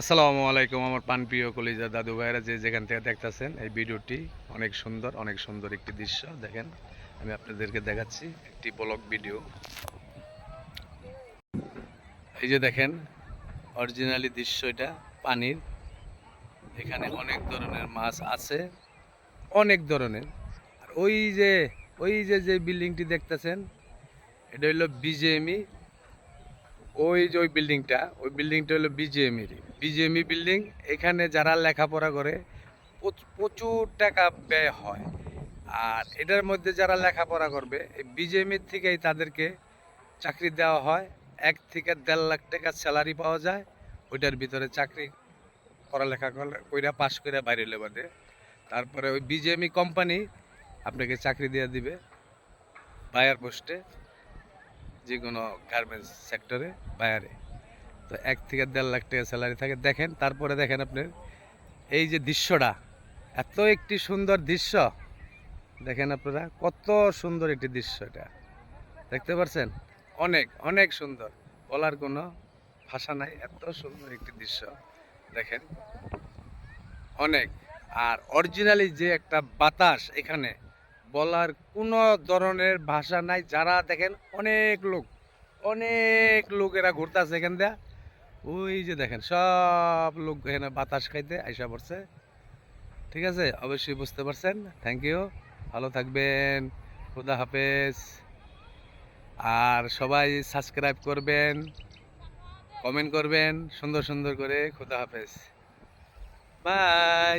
আসসালামু আলাইকুম আমার পানপ্রিয় কলিজা দাদু ভাইরা যে যেখান থেকে দেখতেছেন এই ভিডিওটি অনেক সুন্দর অনেক সুন্দর একটি দৃশ্য। দেখেন, আমি আপনাদেরকে দেখাচ্ছি একটি ব্লগ ভিডিও। এই যে দেখেন, অরিজিনালি দৃশ্য এটা, পানির। এখানে অনেক ধরনের মাছ আছে, অনেক ধরনের। আর ওই যে ওই যে যে বিল্ডিংটি দেখতেছেন, এটা হলো বিজেএমই ওই যে ওই বিল্ডিংটা ওই বিল্ডিংটা হলো বিজিএমির বিজিএমই বিল্ডিং, এখানে যারা লেখাপড়া করে প্রচুর টাকা ব্যয় হয়। আর এটার মধ্যে যারা লেখাপড়া করবে, এই বিজিএমির থেকেই তাদেরকে চাকরি দেওয়া হয়। এক থেকে দেড় লাখ টাকা স্যালারি পাওয়া যায়। ওইটার ভিতরে চাকরি, পড়ালেখা ওইটা পাশ করে বাইরে হলে বাদে। তারপরে ওই বিজিএমই কোম্পানি আপনাকে চাকরি দিয়ে দিবে, বায়ার পোস্টে। যে কোনো গার্মেন্টস সেক্টরে বায়ারে তো এক থেকে দেড় লাখ টাকা স্যালারি থাকে। দেখেন, তারপরে দেখেন আপনার, এই যে দৃশ্যটা, এত একটি সুন্দর দৃশ্য। দেখেন আপনারা, কত সুন্দর একটি দৃশ্য এটা। দেখতে পাচ্ছেন অনেক অনেক সুন্দর। বলার কোনো ভাষা নাই, এত সুন্দর একটি দৃশ্য। দেখেন, অনেক। আর অরিজিনালি যে একটা বাতাস এখানে বলার কোনো ধরনের ভাষা নাই। যারা দেখেন, অনেক লোক অনেক লোক লোকেরা ঘুরতেছে এখান দিয়ে। ওই যে দেখেন, সব লোক এখানে বাতাস খাইতে আইসা পড়ছে। ঠিক আছে? অবশ্যই বুঝতে পারছেন। থ্যাংক ইউ ভালো থাকবেন। খুদা হাফেজ। আর সবাই সাবস্ক্রাইব করবেন কমেন্ট করবেন, সুন্দর সুন্দর করে। খুদা হাফেজ। বাই